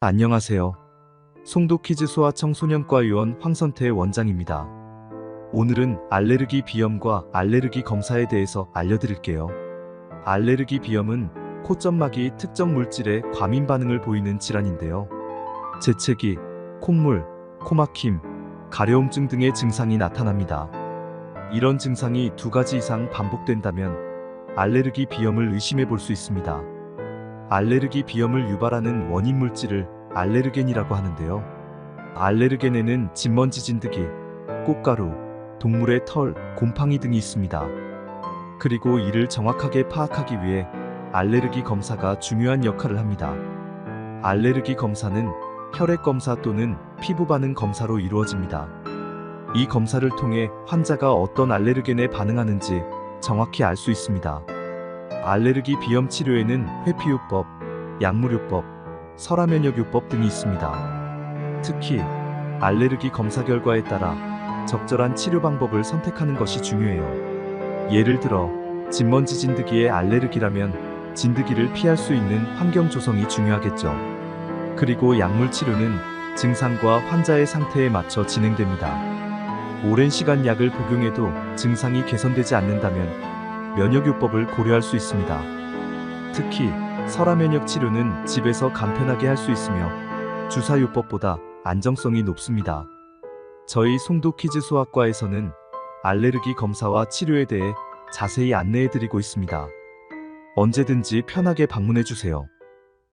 안녕하세요. 송도키즈 소아청소년과 의원 황선태 원장입니다. 오늘은 알레르기 비염과 알레르기 검사에 대해서 알려드릴게요. 알레르기 비염은 코점막이 특정 물질에 과민 반응을 보이는 질환인데요. 재채기, 콧물, 코막힘, 가려움증 등의 증상이 나타납니다. 이런 증상이 두 가지 이상 반복된다면 알레르기 비염을 의심해 볼 수 있습니다. 알레르기 비염을 유발하는 원인 물질을 알레르겐이라고 하는데요. 알레르겐에는 진먼지 진드기, 꽃가루, 동물의 털, 곰팡이 등이 있습니다. 그리고 이를 정확하게 파악하기 위해 알레르기 검사가 중요한 역할을 합니다. 알레르기 검사는 혈액 검사 또는 피부 반응 검사로 이루어집니다. 이 검사를 통해 환자가 어떤 알레르겐에 반응하는지 정확히 알 수 있습니다. 알레르기 비염 치료에는 회피요법, 약물요법, 설화면역요법 등이 있습니다. 특히 알레르기 검사 결과에 따라 적절한 치료 방법을 선택하는 것이 중요해요. 예를 들어 진먼지 진드기에 알레르기라면 진드기를 피할 수 있는 환경 조성이 중요하겠죠. 그리고 약물 치료는 증상과 환자의 상태에 맞춰 진행됩니다. 오랜 시간 약을 복용해도 증상이 개선되지 않는다면 면역요법을 고려할 수 있습니다. 특히 설화면역 치료는 집에서 간편하게 할 수 있으며 주사요법보다 안정성이 높습니다. 저희 송도키즈 소아과에서는 알레르기 검사와 치료에 대해 자세히 안내해 드리고 있습니다. 언제든지 편하게 방문해 주세요.